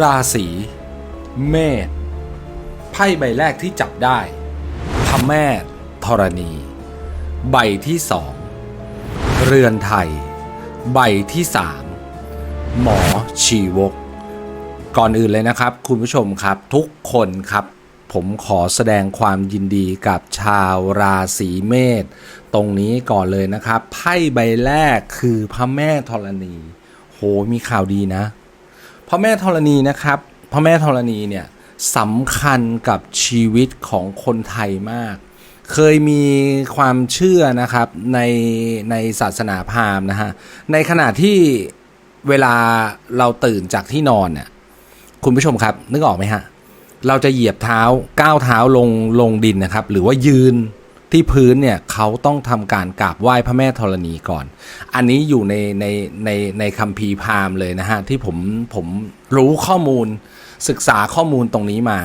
ราศีเมษไพ่ใบแรกที่จับได้พระแม่ธรณี ใบที่สองเรือนไทย ใบที่สามหมอชีวก ก่อนอื่นเลยนะครับ คุณผู้ชมครับทุกคนครับ ผมขอแสดงความยินดีกับชาวราศีเมษตรงนี้ก่อนเลยนะครับไพ่ใบแรกคือพระแม่ธรณี โหมีข่าวดีนะ ระแม่ธรณีนะครับ พระแม่ธรณีเนี่ยสำคัญกับชีวิตของคนไทยมาก เคยมีความเชื่อนะครับในในศาสนาพราหมณ์นะฮะ ในขณะที่เวลาเราตื่นจากที่นอนเนี่ยคุณผู้ชมครับ นึกออกไหมฮะ เราจะเหยียบเท้าก้าวเท้าลงลงดินนะครับ หรือว่ายืน ที่พื้นเนี่ยเขาต้องทำการกราบไหว้พระแม่ธรณีก่อน อันนี้อยู่ในในในในคัมภีร์พราหมณ์เลยนะฮะที่ผมผมรู้ข้อมูลศึกษาข้อมูลตรงนี้มา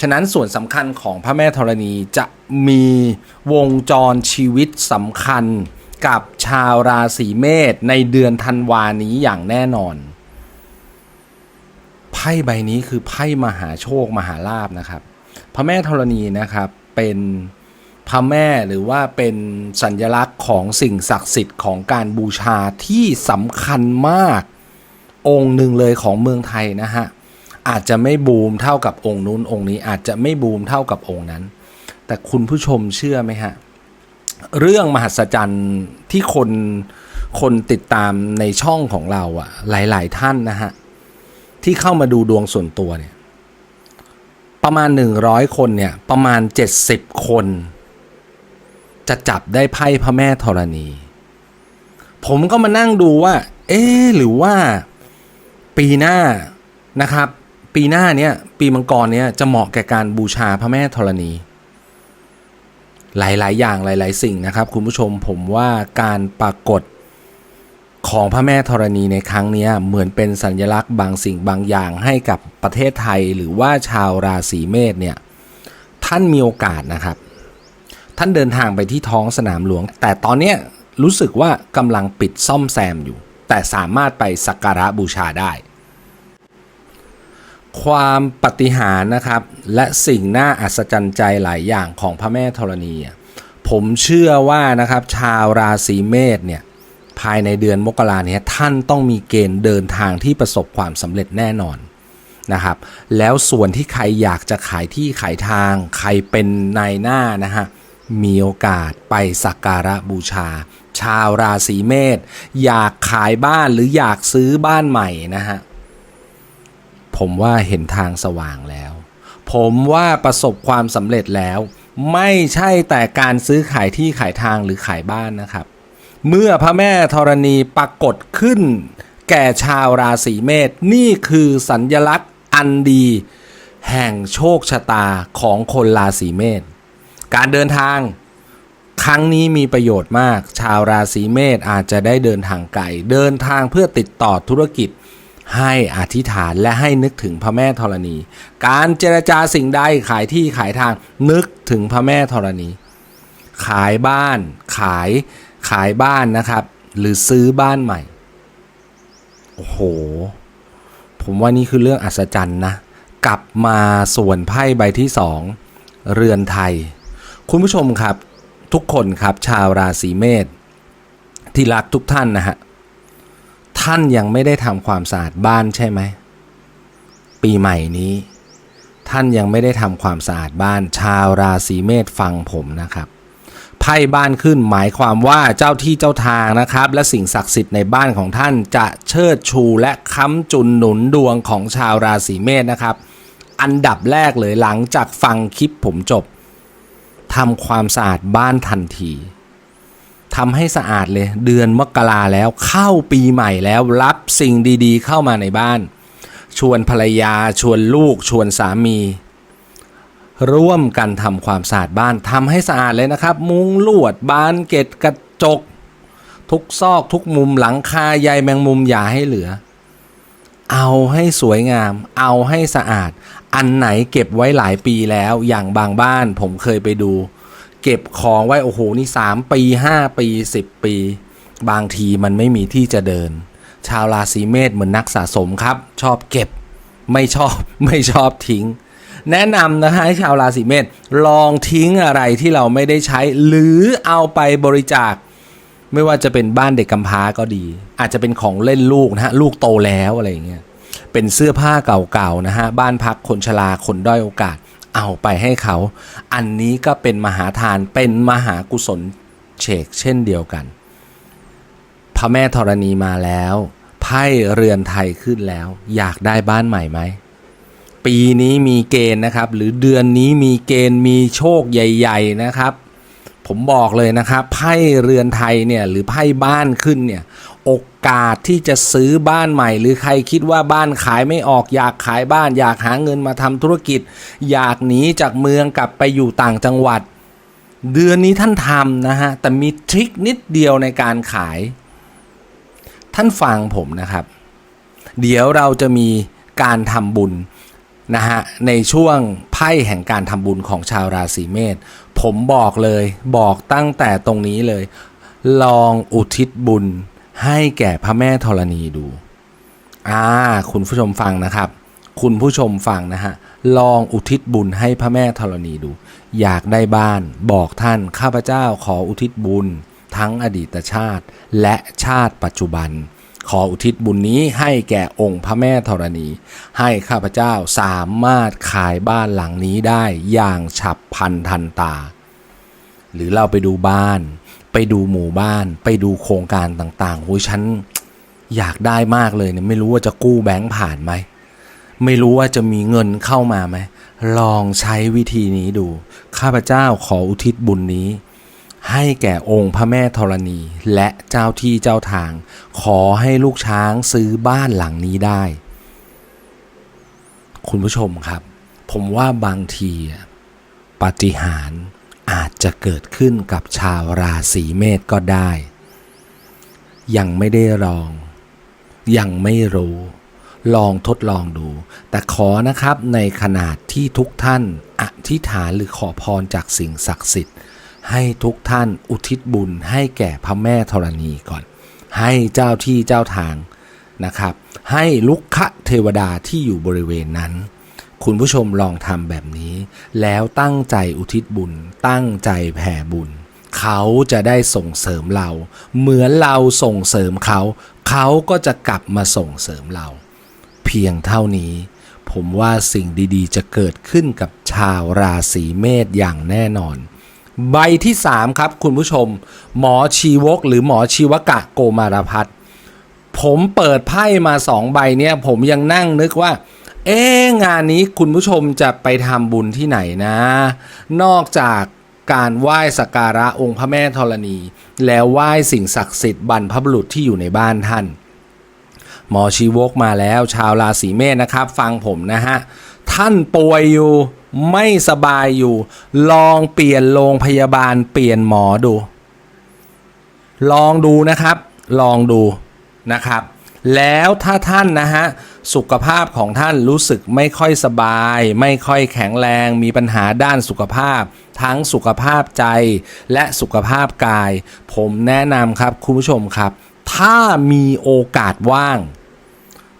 ฉะนั้นส่วนสำคัญของพระแม่ธรณีจะมีวงจรชีวิตสำคัญกับชาวราศีเมษในเดือนธันวานี้อย่างแน่นอน ไพ่ใบนี้คือไพ่มหาโชคมหาลาภนะครับ พระแม่ธรณีนะครับเป็น พระแม่หรือว่าเป็นสัญลักษณ์ของสิ่งศักดิ์สิทธิ์ของการบูชาที่สำคัญมากองค์หนึ่งเลยของเมืองไทยนะฮะ อาจจะไม่บูมเท่ากับองค์นู้นองค์นี้อาจจะไม่บูมเท่ากับองค์นั้น แต่คุณผู้ชมเชื่อไหมฮะ เรื่องมหัศจรรย์ที่คนคนติดตามในช่องของเราอะหลาย ๆ ท่านนะฮะ ที่เข้ามาดูดวงส่วนตัวเนี่ย ประมาณ 100 คนเนี่ย ประมาณ 70 คน จะจับได้ไพ่พระแม่ธรณี ผมก็มานั่งดูว่า เอ๊หรือว่าปีหน้านะครับ ปีหน้าเนี้ยปีมังกรเนี้ยจะเหมาะแก่การบูชาพระแม่ธรณี หลาย ๆ อย่างหลาย ๆ สิ่งนะครับ คุณผู้ชมผมว่าการปรากฏของพระแม่ธรณีในครั้งนี้เหมือนเป็นสัญลักษณ์บางสิ่งบางอย่างให้กับประเทศไทยหรือว่าชาวราศีเมษเนี่ยท่านมีโอกาสนะครับ ท่านเดินทางไปที่ท้องสนามหลวง แต่ตอนเนี้รู้สึกว่ากำลังปิดซ่อมแซมอยู่ แต่สามารถไปสักการะบูชาได้ ความปฏิหารนะครับ และสิ่งน่าอัศจรรย์ใจหลายอย่างของพระแม่ธรณี ผมเชื่อว่านะครับชาวราศีเมษเนี่ยภายในเดือนมกราเนี่ยท่านต้องมีเกณฑ์เดินทางที่ประสบความสำเร็จแน่นอนนะครับ แล้วส่วนที่ใครอยากจะขายที่ขายทาง ใครเป็นนายหน้านะฮะ มีโอกาสไปสักการะบูชา ชาวราศีเมษอยากขายบ้านหรืออยากซื้อบ้านใหม่นะฮะ ผมว่าเห็นทางสว่างแล้ว ผมว่าประสบความสำเร็จแล้ว ไม่ใช่แต่การซื้อขายที่ขายทางหรือขายบ้านนะครับ เมื่อพระแม่ธรณีปรากฏขึ้น แก่ชาวราศีเมษนี่คือสัญญลักษณ์อันดี แห่งโชคชะตาของคนราศีเมษ การเดินทางครั้งนี้มีประโยชน์มาก ชาวราศีเมษอาจจะได้เดินทางไกลเดินทางเพื่อติดต่อธุรกิจ ให้อธิษฐานและให้นึกถึงพระแม่ธรณี การเจรจาสิ่งใดขายที่ขายทางนึกถึงพระแม่ธรณี ขายบ้านขายขายบ้านนะครับ หรือซื้อบ้านใหม่ โอ้โห ผมว่านี่คือเรื่องอัศจรรย์นะ กลับมาส่วนไพ่ใบที่สองเรือนไทย คุณผู้ชมครับทุกคนครับชาวราศีเมษที่รักทุกท่านนะฮะท่านยังไม่ได้ทำความสะอาดบ้านใช่ไหม ปีใหม่นี้ ท่านยังไม่ได้ทำความสะอาดบ้าน ชาวราศีเมษฟังผมนะครับไพ่บ้านขึ้นหมายความว่าเจ้าที่เจ้าทางนะครับ และสิ่งศักดิ์สิทธิ์ในบ้านของท่านจะเชิดชูและค้ำจุนหนุนดวงของชาวราศีเมษนะครับ อันดับแรกเลยหลังจากฟังคลิปผมจบ ทำความสะอาดบ้านทันทีทำให้สะอาดเลย เดือนมกราแล้วเข้าปีใหม่แล้วรับสิ่งดีๆ เข้ามาในบ้าน ชวนภรรยา ชวนลูก ชวนสามี ร่วมกันทำความสะอาดบ้านทำให้สะอาดเลยนะครับ มุ้งลวดบานเกล็ดกระจก ทุกซอกทุกมุมหลังคาใยแมงมุมอย่าให้เหลือ เอาให้สวยงาม เอาให้สะอาด อันไหนเก็บไว้หลายปีแล้วอย่างบางบ้านผมเคยไปดู เก็บของไว้โอ้โหนี่สามปีห้าปีสิบปี บางทีมันไม่มีที่จะเดิน ชาวราศีเมษเหมือนนักสะสมครับ ชอบเก็บไม่ชอบไม่ชอบทิ้ง แนะนำนะคะให้ชาวราศีเมษลองทิ้งอะไรที่เราไม่ได้ใช้ หรือเอาไปบริจาค ไม่ว่าจะเป็นบ้านเด็กกำพร้าก็ดี อาจจะเป็นของเล่นลูกนะฮะลูกโตแล้วอะไรอย่างเงี้ย เป็นเสื้อผ้าเก่าๆนะฮะบ้านพักคนชราคนด้อยโอกาสเอาไปให้เขา อันนี้ก็เป็นมหาทานเป็นมหากุศลเฉกเช่นเดียวกัน พระแม่ธรณีมาแล้วไพ่เรือนไทยขึ้นแล้ว อยากได้บ้านใหม่ไหมปีนี้มีเกณฑ์นะครับ หรือเดือนนี้มีเกณฑ์มีโชคใหญ่ ๆนะครับ ผมบอกเลยนะครับไพ่เรือนไทยเนี่ยหรือไพ่บ้านขึ้นเนี่ย โอกาสที่จะซื้อบ้านใหม่ หรือใครคิดว่าบ้านขายไม่ออกอยากขายบ้าน อยากหาเงินมาทำธุรกิจ อยากหนีจากเมืองกลับไปอยู่ต่างจังหวัด เดือนนี้ท่านทำนะฮะ แต่มีทริคนิดเดียวในการขาย ท่านฟังผมนะครับ เดี๋ยวเราจะมีการทำบุญนะฮะในช่วงไพ่แห่งการทำบุญของชาวราศีเมษผมบอกเลยบอกตั้งแต่ตรงนี้เลย ลองอุทิศบุญ ให้แก่พระแม่ธรณีดู อ่า คุณผู้ชมฟังนะครับ คุณผู้ชมฟังนะฮะ ลองอุทิศบุญให้พระแม่ธรณีดู อยากได้บ้านบอกท่านข้าพเจ้าขออุทิศบุญ ทั้งอดีตชาติ และชาติปัจจุบัน ขออุทิศบุญนี้ให้แก่องค์พระแม่ธรณี ให้ข้าพเจ้าสามารถขายบ้านหลังนี้ได้อย่างฉับพลันทันตา หรือเราไปดูบ้าน ไปดูหมู่บ้าน ไปดูโครงการต่างๆโอ้ยฉันอยากได้มากเลยเนี่ยไม่รู้ว่าจะกู้แบงค์ผ่านไหม ไม่รู้ว่าจะมีเงินเข้ามาไหม ลองใช้วิธีนี้ดู ข้าพเจ้าขออุทิศบุญนี้ ให้แก่องค์พระแม่ธรณี และเจ้าที่เจ้าทาง ขอให้ลูกช้างซื้อบ้านหลังนี้ได้ คุณผู้ชมครับ ผมว่าบางทีปาฏิหาริย์ อาจจะเกิดขึ้นกับชาวราศีเมษก็ได้ ยังไม่ได้ลอง ยังไม่รู้ ลองทดลองดู แต่ขอนะครับในขนาดที่ทุกท่านอธิษฐานหรือขอพรจากสิ่งศักดิ์สิทธิ์ ให้ทุกท่านอุทิศบุญให้แก่พระแม่ธรณีก่อน ให้เจ้าที่เจ้าทางนะครับ ให้ลุกคะเทวดาที่อยู่บริเวณนั้น คุณผู้ชมลองทำแบบนี้ แล้วตั้งใจอุทิศบุญ ตั้งใจแผ่บุญ เขาจะได้ส่งเสริมเรา เหมือนเราส่งเสริมเขา เขาก็จะกลับมาส่งเสริมเรา เพียงเท่านี้ ผมว่าสิ่งดีๆ จะเกิดขึ้นกับชาวราศีเมษอย่างแน่นอน ใบที่ 3 ครับคุณผู้ชม หมอชีวกหรือหมอชีวกะโกมารพัฒน์ผมเปิดไพ่มาสองใบเนี่ยผมยังนั่งนึกว่า เอ๊งานนี้คุณผู้ชมจะไปทำบุญที่ไหนนะ นอกจากการไหว้สักการะองค์พระแม่ธรณี แล้วไหว้สิ่งศักดิ์สิทธิ์บรรพบุรุษที่อยู่ในบ้านท่าน หมอชีวกมาแล้วชาวราศีเมษนะครับ ฟังผมนะฮะ ท่านป่วยอยู่ไม่สบายอยู่ ลองเปลี่ยนโรงพยาบาลเปลี่ยนหมอดู ลองดูนะครับ ลองดูนะครับ แล้วถ้าท่านนะฮะสุขภาพของท่านรู้สึกไม่ค่อยสบาย ไม่ค่อยแข็งแรง มีปัญหาด้านสุขภาพ ทั้งสุขภาพใจและสุขภาพกาย ผมแนะนำครับคุณผู้ชมครับ ถ้ามีโอกาสว่าง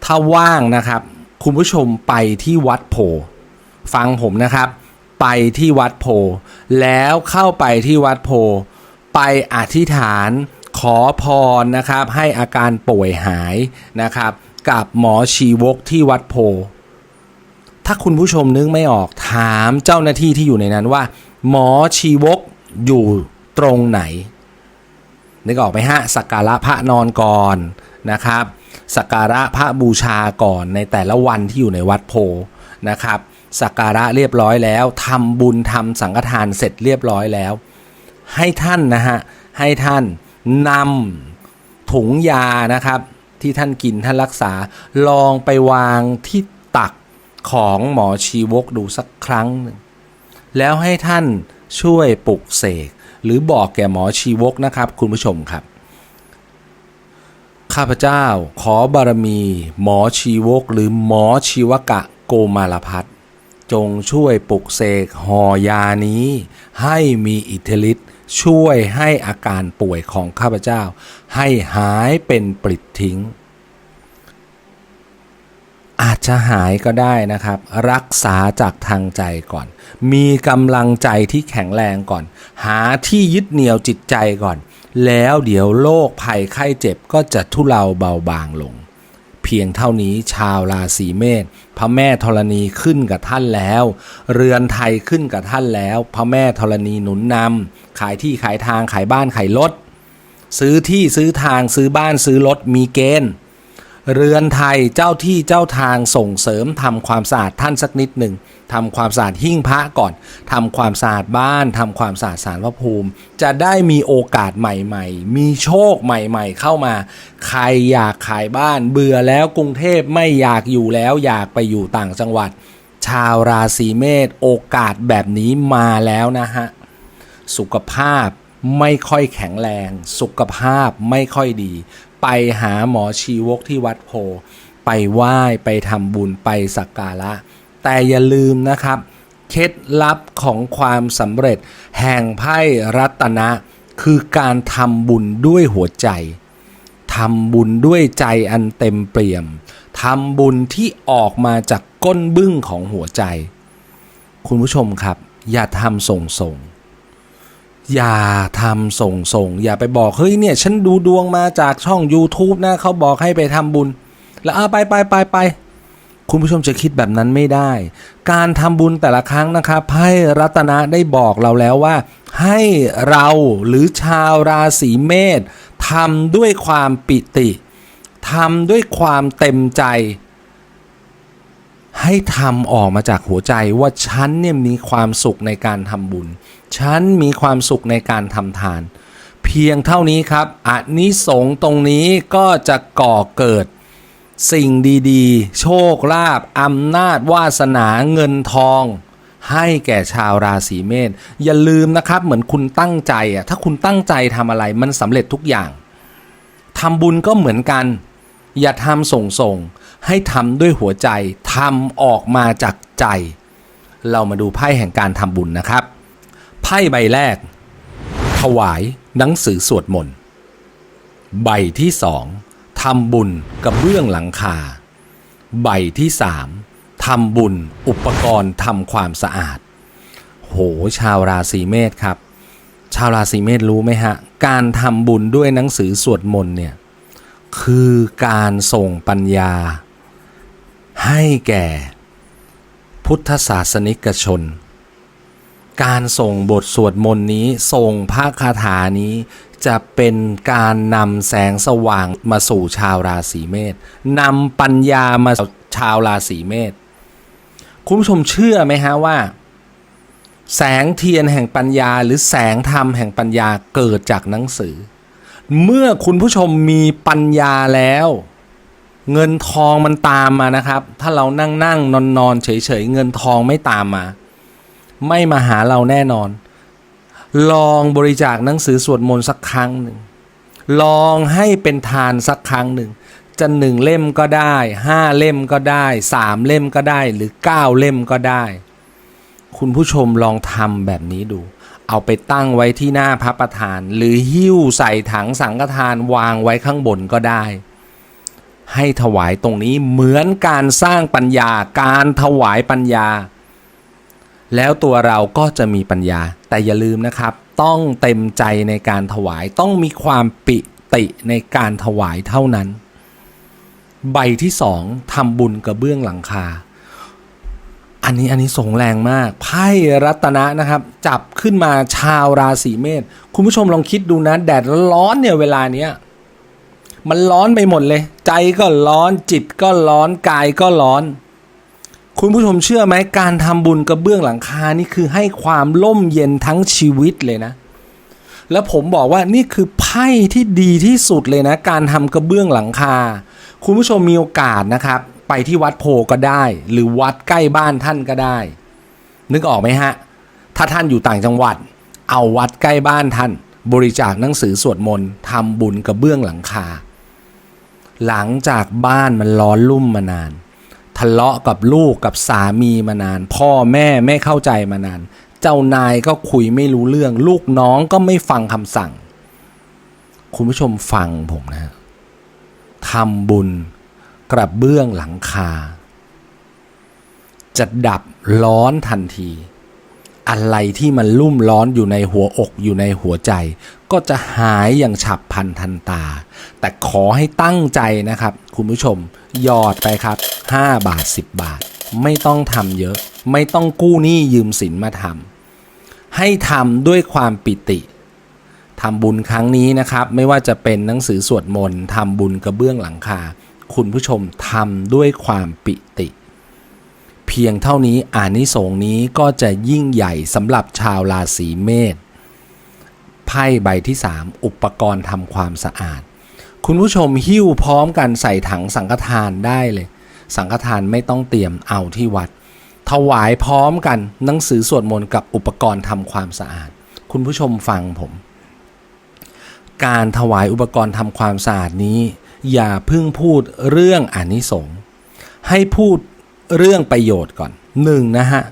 ถ้าว่างนะครับ คุณผู้ชมไปที่วัดโพฟังผมนะครับ ไปที่วัดโพแล้วเข้าไปที่วัดโพไปอธิษฐาน ขอพรนะครับให้อาการป่วยหายนะครับ กับหมอชีวกที่วัดโพ ถ้าคุณผู้ชมนึกไม่ออกถามเจ้าหน้าที่ที่อยู่ในนั้นว่า หมอชีวกอยู่ตรงไหนนึกออกไหมฮะสักการะพระนอนก่อนนะครับสักการะพระบูชาก่อนในแต่ละวันที่อยู่ในวัดโพนะครับสักการะเรียบร้อยแล้วทำบุญทำสังฆทานเสร็จเรียบร้อยแล้ว ให้ท่านนะฮะให้ท่าน นำถุงยานะครับ ที่ท่านกินท่านรักษา ลองไปวางที่ตักของหมอชีวกดูสักครั้งหนึ่งแล้วให้ท่านช่วยปลุกเสกหรือบอกแก่หมอชีวกนะครับ คุณผู้ชมครับ ข้าพเจ้าขอบารมี หมอชีวกหรือหมอชีวกะโกมารพัฒจงช่วยปลุกเสกห่อยานี้ ให้มีอิทธิฤทธิ์ ช่วยให้อาการป่วยของข้าพเจ้า ให้หายเป็นปลิดทิ้ง อาจจะหายก็ได้นะครับ รักษาจากทางใจก่อน มีกำลังใจที่แข็งแรงก่อน หาที่ยึดเหนี่ยวจิตใจก่อน แล้วเดี๋ยวโรคภัยไข้เจ็บก็จะทุเลาเบาบางลง เพียงเท่านี้ชาวราศีเมษพระแม่ธรณีขึ้นกับท่านแล้ว เรือนไทยขึ้นกับท่านแล้ว พระแม่ธรณีหนุนนำขายที่ขายทางขายบ้านขายรถซื้อที่ซื้อทางซื้อบ้านซื้อรถมีเกณฑ์ เรือนไทยเจ้าที่เจ้าทางส่งเสริมทำความสะอาดท่านสักนิดหนึ่งทำความสะอาดหิ้งพระก่อนทำความสะอาดบ้านทำความสะอาดสารพระภูมิ จะได้มีโอกาสใหม่ๆ มีโชคใหม่ๆ เข้ามา ใครอยากขายบ้าน เบื่อแล้วกรุงเทพไม่อยากอยู่แล้วอยากไปอยู่ต่างจังหวัด ชาวราศีเมษโอกาสแบบนี้มาแล้วนะฮะสุขภาพไม่ค่อยแข็งแรง สุขภาพไม่ค่อยดี ไปหาหมอชีวกที่วัดโพ ไปไหว้ไปทำบุญไปสักการะ แต่อย่าลืมนะครับ เคล็ดลับของความสำเร็จแห่งไพ่รัตนะ คือการทำบุญด้วยหัวใจทำบุญด้วยใจอันเต็มเปี่ยมทำบุญที่ออกมาจากก้นบึ้งของหัวใจ คุณผู้ชมครับ อย่าทำส่งส่ง อย่าทำส่งส่งๆอย่าไปบอกเฮ้ยเนี่ย ฉันดูดวงมาจากช่อง YouTube นะเขาบอกให้ไปทำบุญ แล้วเอาไปไปไปไปคุณผู้ชมจะคิดแบบนั้นไม่ได้ การทำบุญแต่ละครั้งนะครับไพ่รัตนะได้บอกเราแล้วว่า ให้เราหรือชาวราศีเมษทำด้วยความปิติทำด้วยความเต็มใจ ให้ทำออกมาจากหัวใจว่าฉันเนี่ยมีความสุขในการทำบุญ ฉันมีความสุขในการทำทาน เพียงเท่านี้ครับอานิสงส์ตรงนี้ก็จะก่อเกิดสิ่งดีๆ โชคลาภอำนาจวาสนาเงินทอง ให้แก่ชาวราศีเมษอย่าลืมนะครับเหมือนคุณตั้งใจอะถ้าคุณตั้งใจทำอะไรมันสำเร็จทุกอย่างทำบุญก็เหมือนกัน อย่าทำส่งส่งๆให้ทำด้วยหัวใจทำออกมาจากใจ เรามาดูไพ่แห่งการทำบุญนะครับ ไพ่ใบแรก ถวายหนังสือสวดมนต์ ใบที่สองทำบุญกับเบื้องหลังคา ใบที่สามทำบุญอุปกรณ์ทำความสะอาด โห ชาวราศีเมษครับ ชาวราศีเมษรู้ไหมฮะ การทำบุญด้วยหนังสือสวดมนต์เนี่ย คือการส่งปัญญา ให้แก่ พุทธศาสนิกชน การส่งบทสวดมนต์นี้ ส่งพระคาถานี้ จะเป็นการนำแสงสว่างมาสู่ชาวราศีเมษนำปัญญามาชาวราศีเมษคุณผู้ชมเชื่อไหมฮะว่า แสงเทียนแห่งปัญญา หรือแสงธรรมแห่งปัญญาเกิดจากหนังสือ เมื่อคุณผู้ชมมีปัญญาแล้วเงินทองมันตามมานะครับ ถ้าเรานั่งนั่งนอนนอนเฉยเฉยเงินทองไม่ตามมา ไม่มาหาเราแน่นอน ลองบริจาคหนังสือสวดมนต์สักครั้งหนึ่ง ลองให้เป็นทานสักครั้งหนึ่ง จะหนึ่งเล่มก็ได้ห้าเล่มก็ได้สามเล่มก็ได้หรือเก้าเล่มก็ได้ คุณผู้ชมลองทำแบบนี้ดู เอาไปตั้งไว้ที่หน้าพระประธาน หรือหิ้วใส่ถังสังฆทานวางไว้ข้างบนก็ได้ให้ถวายตรงนี้เหมือนการสร้างปัญญาการถวายปัญญา แล้วตัวเราก็จะมีปัญญา แต่อย่าลืมนะครับ ต้องเต็มใจในการถวาย ต้องมีความปิติในการถวายเท่านั้น ใบที่สองทำบุญกระเบื้องหลังคา อันนี้อันนี้ส่งแรงมาก ไพ่รัตนะนะครับ จับขึ้นมาชาวราศีเมษ คุณผู้ชมลองคิดดูนะ แดดร้อนเนี่ยเวลาเนี้ยมันร้อนไปหมดเลย ใจก็ร้อนจิตก็ร้อนกายก็ร้อน คุณผู้ชมเชื่อไหมการทำบุญกระเบื้องหลังคานี่คือให้ความร่มเย็นทั้งชีวิตเลยนะ แล้วผมบอกว่านี่คือไพ่ที่ดีที่สุดเลยนะ การทำกระเบื้องหลังคา คุณผู้ชมมีโอกาสนะครับ ไปที่วัดโพก็ได้ หรือวัดใกล้บ้านท่านก็ได้ นึกออกไหมฮะ ถ้าท่านอยู่ต่างจังหวัด เอาวัดใกล้บ้านท่าน บริจาคหนังสือสวดมนต์ทำบุญกระเบื้องหลังคา หลังจากบ้านมันร้อนลุ่มมานาน ทะเลาะกับลูกกับสามีมานาน พ่อแม่ไม่เข้าใจมานาน เจ้านายก็คุยไม่รู้เรื่อง ลูกน้องก็ไม่ฟังคำสั่ง คุณผู้ชมฟังผมนะทำบุญกระเบื้องหลังคา จะดับร้อนทันที อะไรที่มันลุ่มร้อนอยู่ในหัวอกอยู่ในหัวใจ ก็จะหายอย่างฉับพลันทันตา แต่ขอให้ตั้งใจนะครับ คุณผู้ชม ยอดไปครับ 5 บาท 10 บาท ไม่ต้องทำเยอะ ไม่ต้องกู้หนี้ยืมสินมาทำให้ทำด้วยความปิติทำบุญครั้งนี้นะครับ ไม่ว่าจะเป็นหนังสือสวดมนต์ทำบุญกระเบื้องหลังคา คุณผู้ชมทำด้วยความปิติ เพียงเท่านี้อานิสงส์นี้ก็จะยิ่งใหญ่สำหรับชาวราศีเมษไพ่ใบที่ 3 อุปกรณ์ทำความสะอาด คุณผู้ชมหิ้วพร้อมกันใส่ถังสังฆทานได้เลย สังฆทานไม่ต้องเตรียมเอาที่วัด ถวายพร้อมกันหนังสือสวดมนต์กับอุปกรณ์ทำความสะอาด คุณผู้ชมฟังผม การถวายอุปกรณ์ทำความสะอาดนี้ อย่าเพิ่งพูดเรื่องอนิสงส์ให้พูดเรื่องประโยชน์ก่อนหนึ่งนะฮะ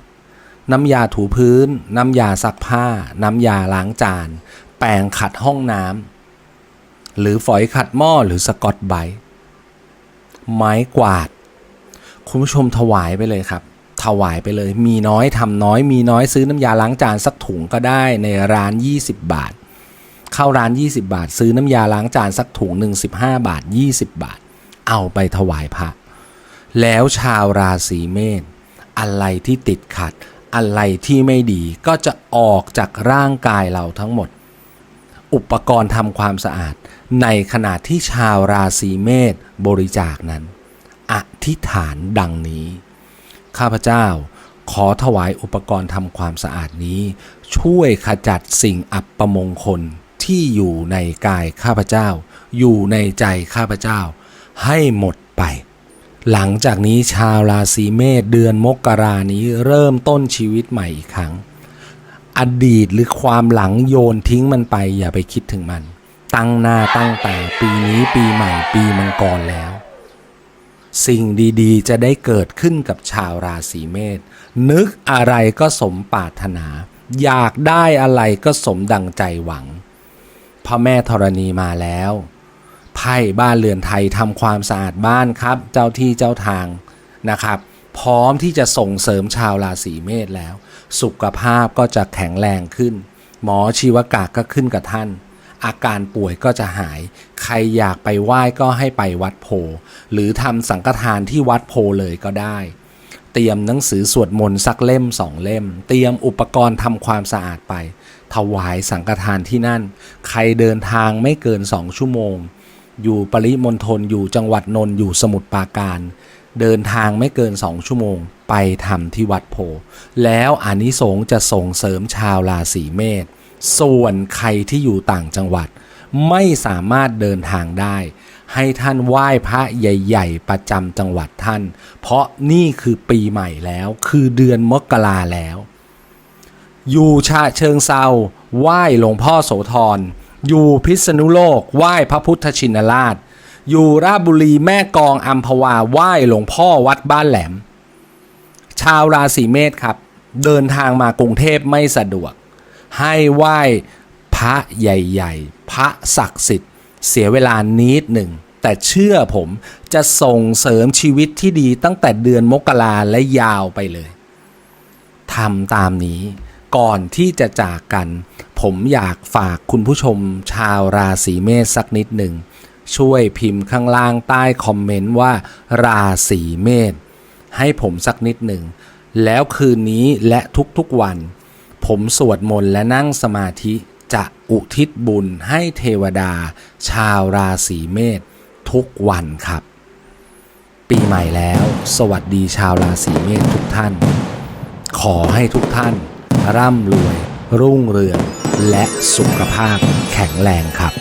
น้ำยาถูพื้น น้ำยาซักผ้า น้ำยาล้างจาน แปรงขัดห้องน้ำหรือฝอยขัดหม้อหรือสกอตไบท์ไม้กวาด คุณผู้ชมถวายไปเลยครับ ถวายไปเลย มีน้อยทำน้อย มีน้อยซื้อน้ำยาล้างจานสักถุงก็ได้ในร้าน 20 บาท เข้าร้าน 20 บาท ซื้อน้ำยาล้างจานสักถุงหนึ่ง15บาท 20 บาท เอาไปถวายพระแล้วชาวราศีเมษอะไรที่ติดขัด อะไรที่ไม่ดีก็จะออกจากร่างกายเราทั้งหมด อุปกรณ์ทำความสะอาดในขณะที่ชาวราศีเมษบริจาคนั้น อธิษฐานดังนี้ ข้าพเจ้าขอถวายอุปกรณ์ทำความสะอาดนี้ ช่วยขจัดสิ่งอับประมงคลที่อยู่ในกายข้าพเจ้า อยู่ในใจข้าพเจ้า ให้หมดไป หลังจากนี้ชาวราศีเมษเดือนมกรานี้เริ่มต้นชีวิตใหม่อีกครั้ง อดีตหรือความหลังโยนทิ้งมันไปอย่าไปคิดถึงมัน ตั้งหน้าตั้งแตาปีนี้ปีใหม่ปีมังกรแล้ว สิ่งดีๆ จะได้เกิดขึ้นกับชาวราศีเมษนึกอะไรก็สมปรารถนา อยากได้อะไรก็สมดังใจหวังพ่อแม่ธรณีมาแล้วไพ่บ้านเรือนไทยทำความสะอาดบ้านครับ เจ้าที่เจ้าทางนะครับ พร้อมที่จะส่งเสริมชาวราศีเมษแล้ว สุขภาพก็จะแข็งแรงขึ้น หมอชีวกะก็ขึ้นกับท่าน อาการป่วยก็จะหาย ใครอยากไปไหว้ก็ให้ไปวัดโพ หรือทำสังฆทานที่วัดโพเลยก็ได้ เตรียมหนังสือสวดมนต์สักเล่มสองเล่ม เตรียมอุปกรณ์ทำความสะอาดไป ถวายสังฆทานที่นั่น ใครเดินทางไม่เกินสองชั่วโมง อยู่ปริมณฑลอยู่จังหวัดนนท์อยู่สมุทรปราการเดินทางไม่เกินสองชั่วโมง ไปทำที่วัดโพ แล้วอานิสงส์จะส่งเสริมชาวราศีเมษ ส่วนใครที่อยู่ต่างจังหวัด ไม่สามารถเดินทางได้ ให้ท่านไหว้พระใหญ่ ๆ ประจำจังหวัดท่าน เพราะนี่คือปีใหม่แล้ว คือเดือนมกราแล้ว อยู่ชาเชิงเซาไหว้หลวงพ่อโสธรอยู่พิษณุโลกไหว้พระพุทธชินราช อยู่ราชบุรีแม่กองอัมพวาไหว้หลวงพ่อวัดบ้านแหลม ชาวราศีเมษครับ เดินทางมากรุงเทพไม่สะดวก ให้ไหว้พระใหญ่ๆ พระศักดิ์สิทธิ์เสียเวลานิดหนึ่ง แต่เชื่อผมจะส่งเสริมชีวิตที่ดีตั้งแต่เดือนมกราและยาวไปเลยทำตามนี้ก่อนที่จะจากกัน ผมอยากฝากคุณผู้ชมชาวราศีเมษสักนิดหนึ่ง ช่วยพิมพ์ข้างล่างใต้คอมเมนต์ว่า ราศีเมษให้ผมสักนิดหนึ่ง แล้วคืนนี้และทุกๆวัน ผมสวดมนต์และนั่งสมาธิจะอุทิศบุญให้เทวดา ชาวราศีเมษทุกวันครับ ปีใหม่แล้ว สวัสดีชาวราศีเมษทุกท่าน ขอให้ทุกท่าน ร่ำรวย รุ่งเรือง และสุขภาพแข็งแรงครับ